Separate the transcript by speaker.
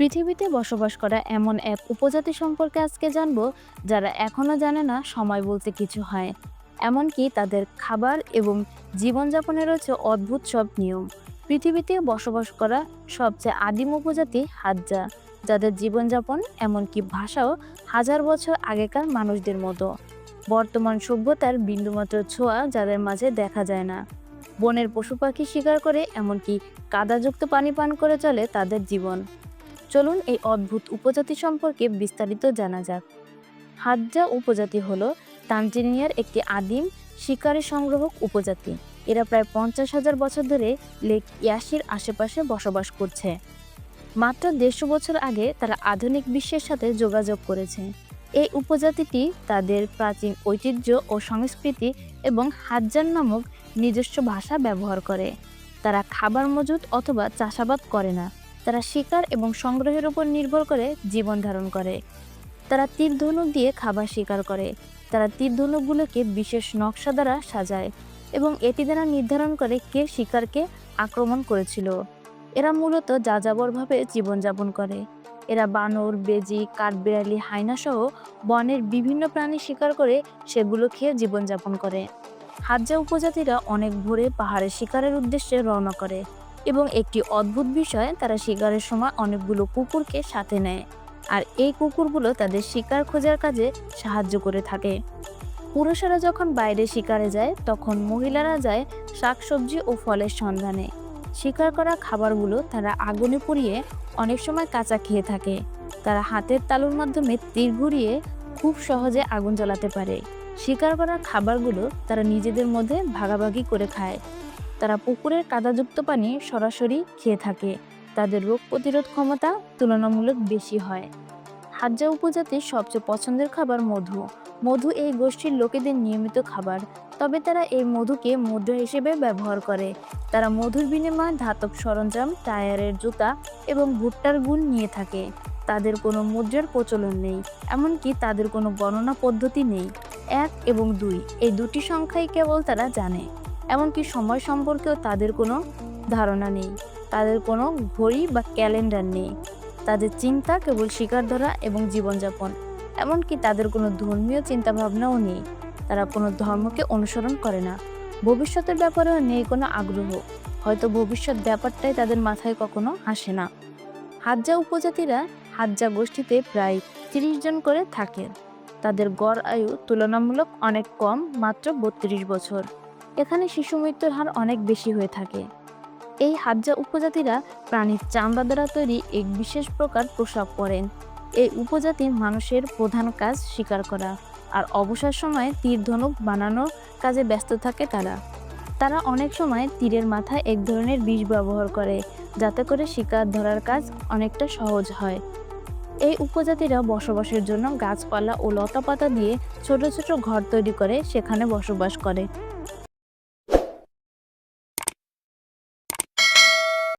Speaker 1: পৃথিবীতে বসবাস করা এমন এক উপজাতি সম্পর্কে আজকে জানব, যারা এখনও জানে না সময় বলতে কিছু হয়। এমনকি তাদের খাবার এবং জীবনযাপনের রয়েছে অদ্ভুত সব নিয়ম। পৃথিবীতে বসবাস করা সবচেয়ে আদিম উপজাতি হাজ্জা, যাদের জীবনযাপন এমনকি ভাষাও হাজার বছর আগেকার মানুষদের মতো। বর্তমান সভ্যতার বিন্দুমাত্র ছোঁয়া যাদের মাঝে দেখা যায় না। বনের পশু পাখি শিকার করে এমনকি কাদাযুক্ত পানি পান করে চলে তাদের জীবন। চলুন এই অদ্ভুত উপজাতি সম্পর্কে বিস্তারিত জানা যাক। হাজ্জা উপজাতি হলো তানজানিয়ার একটি আদিম শিকারী সংগ্রহক উপজাতি। এরা প্রায় পঞ্চাশ হাজার বছর ধরে লেক ইয়াসির আশেপাশে বসবাস করছে। মাত্র দেড়শো বছর আগে তারা আধুনিক বিশ্বের সাথে যোগাযোগ করেছে। এই উপজাতিটি তাদের প্রাচীন ঐতিহ্য ও সংস্কৃতি এবং হাজ্জান নামক নিজস্ব ভাষা ব্যবহার করে। তারা খাবার মজুদ অথবা চাষাবাদ করে না। তারা শিকার এবং সংগ্রহের উপর নির্ভর করে জীবন ধারণ করে। তারা তীর ধনুক দিয়ে খাবার শিকার করে। তারা তীর ধনুকগুলোকে বিশেষ নকশা দ্বারা সাজায় এবং এটি দ্বারা নির্ধারণ করে কে শিকারকে আক্রমণ করেছিল। এরা মূলত যাযাবরভাবে জীবনযাপন করে। এরা বানর, বেজি, কাঠবিড়ালি হাইনা সহ বনের বিভিন্ন প্রাণী শিকার করে সেগুলো খেয়ে জীবনযাপন করে। হাজ্জা উপজাতিরা অনেক ভোরে পাহাড়ে শিকারের উদ্দেশ্যে রওনা করে। এবং একটি অদ্ভুত বিষয়, তারা শিকারের সময় অনেকগুলো কুকুরকে সাথে নেয়। আর এই কুকুরগুলো তাদের শিকার খোঁজার কাজে সাহায্য করে থাকে। পুরুষেরা যখন বাইরে শিকারে যায়, তখন মহিলারা যায় শাকসবজি ও ফলের সন্ধানে। শিকার করা খাবারগুলো তারা আগুনে পুড়িয়ে অনেক সময় কাঁচা খেয়ে থাকে। তারা হাতের তালুর মাধ্যমে তীর ঘুরিয়ে খুব সহজে আগুন জ্বালাতে পারে। শিকার করা খাবারগুলো তারা নিজেদের মধ্যে ভাগাভাগি করে খায়। তারা পুকুরের কাদাযুক্ত পানি সরাসরি খেয়ে থাকে। তাদের রোগ প্রতিরোধ ক্ষমতা তুলনামূলক বেশি হয়। হাজ্জা উপজাতির সবচেয়ে পছন্দের খাবার মধু। মধু এই গোষ্ঠীর লোকেদের নিয়মিত খাবার। তবে তারা এই মধুকে মুদ্রা হিসেবে ব্যবহার করে। তারা মধুর বিনিময়ে ধাতব সরঞ্জাম, টায়ারের জুতা এবং ভুট্টার গুণ নিয়ে থাকে। তাদের কোনো মুদ্রার প্রচলন নেই, এমনকি তাদের কোনো গণনা পদ্ধতি নেই। এক এবং দুই, এই দুটি সংখ্যাই কেবল তারা জানে। এমনকি সময় সম্পর্কেও তাদের কোনো ধারণা নেই। তাদের কোনো ঘড়ি বা ক্যালেন্ডার নেই। তাদের চিন্তা কেবল শিকার ধরা এবং জীবনযাপন। এমনকি তাদের কোনো ধর্মীয় চিন্তাভাবনাও নেই। তারা কোনো ধর্মকে অনুসরণ করে না। ভবিষ্যতের ব্যাপারেও নেই কোনো আগ্রহ। হয়তো ভবিষ্যৎ ব্যাপারটাই তাদের মাথায় কখনো আসে না। হাজ্জা উপজাতিরা হাজ্জা গোষ্ঠীতে প্রায় তিরিশ জন করে থাকে। তাদের গড় আয়ু তুলনামূলক অনেক কম, মাত্র বত্রিশ বছর। এখানে শিশু মৃত্যুর হার অনেক বেশি হয়ে থাকে। এই হাজ্জা উপজাতিরা প্রাণীর চামড়া দ্বারা তৈরি এক বিশেষ প্রকার পোশাক পরেন এই উপজাতি মানুষের প্রধান কাজ শিকার করা আর অবসর সময়ে তীর ধনুক বানানোর কাজে ব্যস্ত থাকে তারা। তারা অনেক সময় তীরের মাথায় এক ধরনের বিষ ব্যবহার করে, যাতে করে শিকার ধরার কাজ অনেকটা সহজ হয়। এই উপজাতিরা বসবাসের জন্য গাছপালা ও লতাপাতা দিয়ে ছোট ছোট ঘর তৈরি করে সেখানে বসবাস করে।